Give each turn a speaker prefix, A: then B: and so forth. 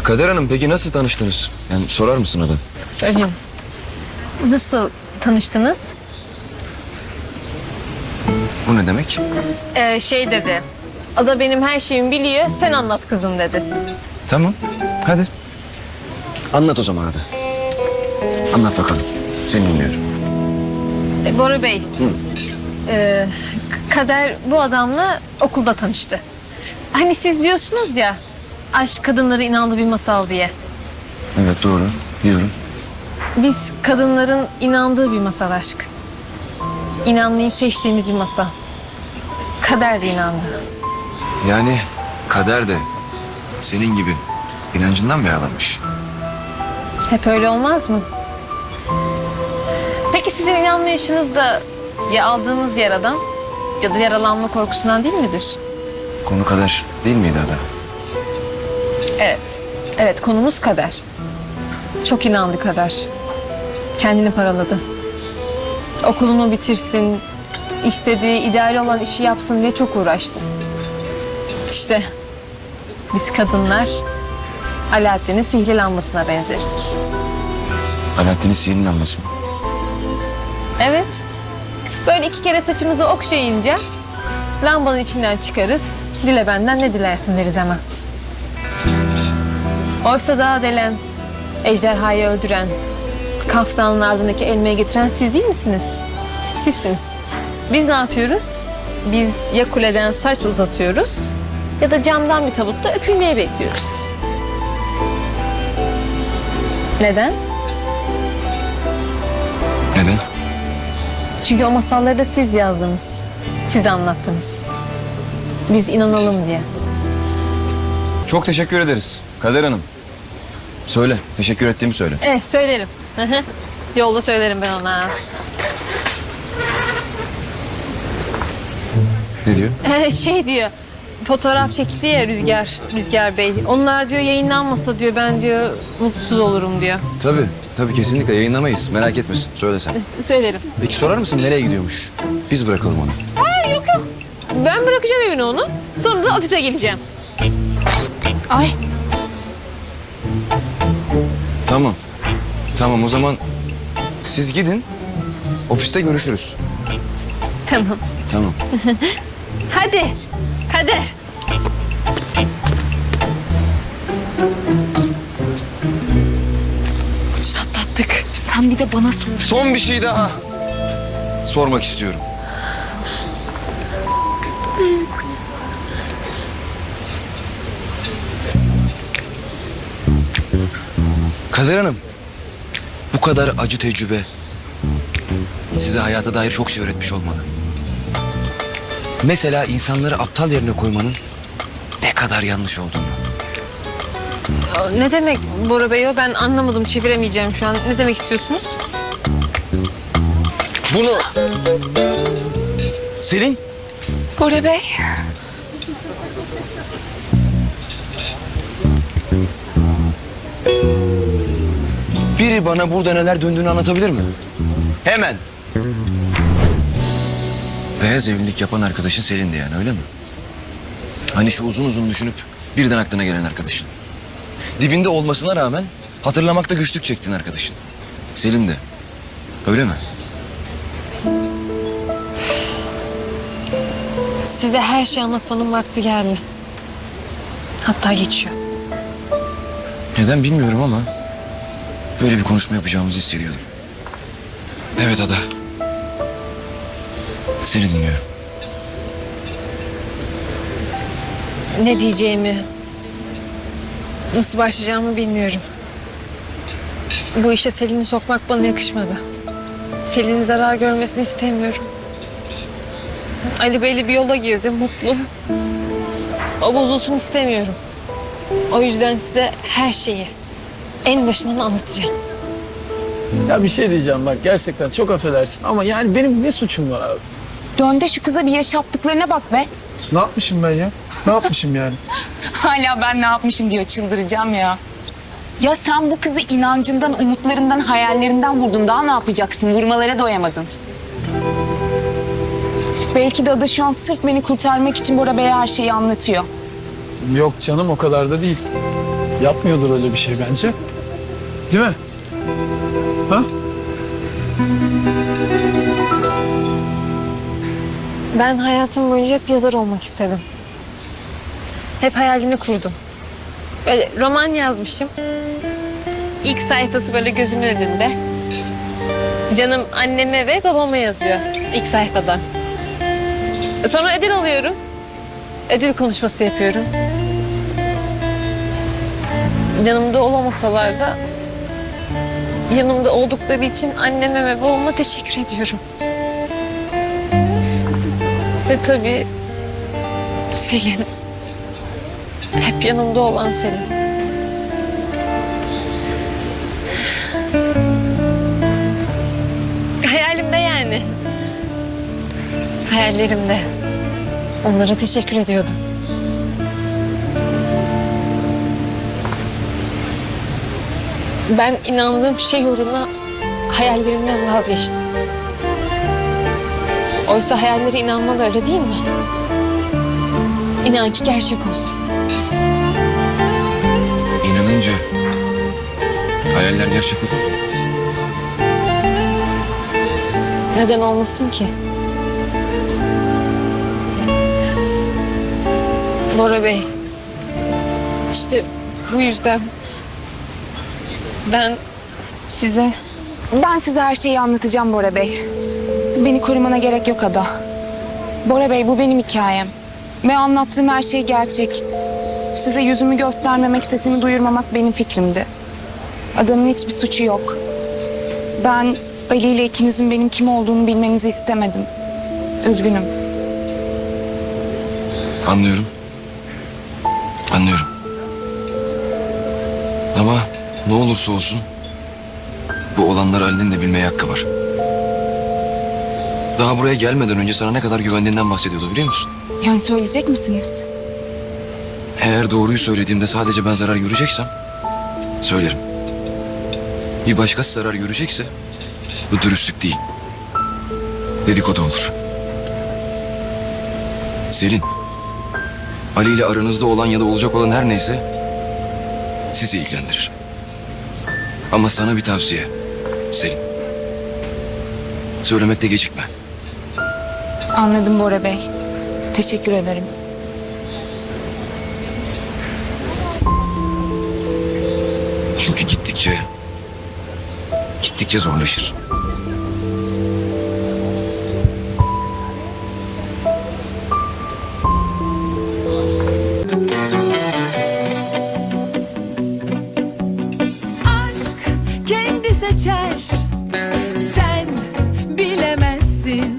A: Ee, Kader Hanım peki nasıl tanıştınız? Yani sorar mısın Ada?
B: Söyleyeyim. Nasıl tanıştınız?
A: Bu ne demek?
B: Ee, şey dedi. Ada benim her şeyimi biliyor. Sen anlat kızım dedi.
A: Tamam. Hadi. Anlat o zaman Ada. Anlat bakalım. Seni dinliyorum.
B: E, Bora Bey. ee, K- Kader bu adamla okulda tanıştı. Hani siz diyorsunuz ya aşk kadınları inandığı bir masal diye.
A: Evet doğru. Diyorum.
B: Biz kadınların inandığı bir masal aşk. İnanmayı seçtiğimiz bir masal. Kader de inandı.
A: Yani kader de senin gibi inancından mı yaralanmış?
B: Hep öyle olmaz mı? Peki sizin inanmayışınız da ya aldığınız yaradan ya da yaralanma korkusundan değil midir?
A: Konu kader değil miydi Ada?
B: Evet. Evet konumuz kader. Çok inandı kader. Kendini paraladı. Okulunu bitirsin, istediği, ideali olan işi yapsın diye çok uğraştı. İşte biz kadınlar Alaaddin'in sihirli lambasına benzeriz.
A: Alaaddin'in sihirli lambası mı?
B: Evet. Böyle iki kere saçımızı okşayınca lambanın içinden çıkarız. Dile benden ne dilersin deriz hemen. Oysa daha delen, ejderhayı öldüren, kaftanın ardındaki elmayı getiren siz değil misiniz? Sizsiniz. Biz ne yapıyoruz? Biz ya kuleden saç uzatıyoruz ya da camdan bir tabutta öpülmeyi bekliyoruz. Neden?
A: Neden?
B: Çünkü o masalları da siz yazdınız. Siz anlattınız. Biz inanalım diye.
A: Çok teşekkür ederiz Kader Hanım. Söyle. Teşekkür ettiğimi söyle.
B: Evet söylerim. Hı hı. Yolda söylerim ben ona.
A: Ne diyor?
B: Ee, şey diyor. Fotoğraf çekti ya Rüzgar, Rüzgar Bey. Onlar diyor yayınlanmasa diyor ben diyor mutsuz olurum diyor.
A: Tabii. Tabii kesinlikle yayınlamayız. Merak etmesin. Söyle sen.
B: Söylerim.
A: Peki sorar mısın nereye gidiyormuş? Biz bırakalım onu.
B: Ha, yok yok. Ben bırakacağım evine onu. Sonra da ofise geleceğim.
C: Ay
A: Tamam. Tamam o zaman siz gidin. Ofiste görüşürüz.
B: Tamam.
A: Tamam.
B: Hadi. Kader.
C: ucuz atlattık. Sen bir de bana sor.
A: Son bir şey daha. Sormak istiyorum. Kader Hanım, bu kadar acı tecrübe size hayata dair çok şey öğretmiş olmalı. Mesela insanları aptal yerine koymanın ne kadar yanlış olduğunu.
B: Ne demek Bora Bey o? Ben anlamadım. Çeviremeyeceğim şu an. Ne demek istiyorsunuz?
A: Bunu... Selin,
C: Bora Bey.
A: Biri bana burada neler döndüğünü anlatabilir mi? Hemen. Beyaz evlilik yapan arkadaşın Selin'di yani öyle mi? Hani şu uzun uzun düşünüp birden aklına gelen arkadaşın. Dibinde olmasına rağmen hatırlamakta güçlük çektiğin arkadaşın. Selin de. Öyle mi?
B: Size her şeyi anlatmanın vakti geldi. Hatta geçiyor.
A: Neden bilmiyorum ama böyle bir konuşma yapacağımızı hissediyordum. Evet Ada. Seni dinliyorum.
B: Ne diyeceğimi, nasıl başlayacağımı bilmiyorum. Bu işe Selin'i sokmak bana yakışmadı. Selin'in zarar görmesini istemiyorum. Ali Bey'le bir yola girdi, mutlu. O bozulsun istemiyorum. O yüzden size her şeyi en başından anlatacağım.
D: Ya bir şey diyeceğim bak gerçekten çok affedersin ama yani benim ne suçum var abi?
C: Dön de şu kıza bir yaşattıklarına bak be.
D: Ne yapmışım ben ya? Ne yapmışım yani?
C: Hala ben ne yapmışım diyor çıldıracağım ya. Ya sen bu kızı inancından, umutlarından, hayallerinden vurdun. Daha ne yapacaksın? Vurmalara doyamadın. Belki de Ada şu an sırf beni kurtarmak için Bora Bey'e her şeyi anlatıyor.
D: Yok canım o kadar da değil. Yapmıyordur öyle bir şey bence. Değil mi? Ha?
B: Ben hayatım boyunca hep yazar olmak istedim. Hep hayalini kurdum. Böyle roman yazmışım. İlk sayfası böyle gözümün önünde. Canım anneme ve babama yazıyor ilk sayfadan. Sonra ödül alıyorum. Ödül konuşması yapıyorum. Yanımda olamasalar da yanımda oldukları için anneme ve babama teşekkür ediyorum. Ve tabii Selin. Hep yanımda olan Selin. Hayalimde yani. Hayallerimde. Onlara teşekkür ediyordum. Ben inandığım şey uğruna hayallerimden vazgeçtim. Oysa hayallere inanmalı öyle değil mi? İnan ki gerçek olsun.
A: İnanınca hayaller gerçek olur.
B: Neden olmasın ki? Bora Bey, işte bu yüzden ben size
C: Ben size her şeyi anlatacağım Bora Bey. Beni korumana gerek yok Ada. Bora Bey bu benim hikayem. Ve anlattığım her şey gerçek. Size yüzümü göstermemek, sesimi duyurmamak benim fikrimdi. Adanın hiçbir suçu yok. Ben Ali ile ikinizin benim kim olduğunu bilmenizi istemedim. Üzgünüm.
A: Anlıyorum. Anlıyorum. Ne olursa olsun bu olanları Ali'nin de bilmeye hakkı var. Daha buraya gelmeden önce sana ne kadar güvendiğinden bahsediyordu biliyor musun?
C: Yani söyleyecek misiniz?
A: Eğer doğruyu söylediğimde sadece ben zarar göreceksem söylerim. Bir başkası zarar görecekse bu dürüstlük değil. Dedikodu olur. Selin, Ali ile aranızda olan ya da olacak olan her neyse sizi ilgilendirir. Ama sana bir tavsiye Selin. Söylemekte gecikme.
C: Anladım Bora Bey. Teşekkür ederim.
A: Çünkü gittikçe gittikçe zorlaşır.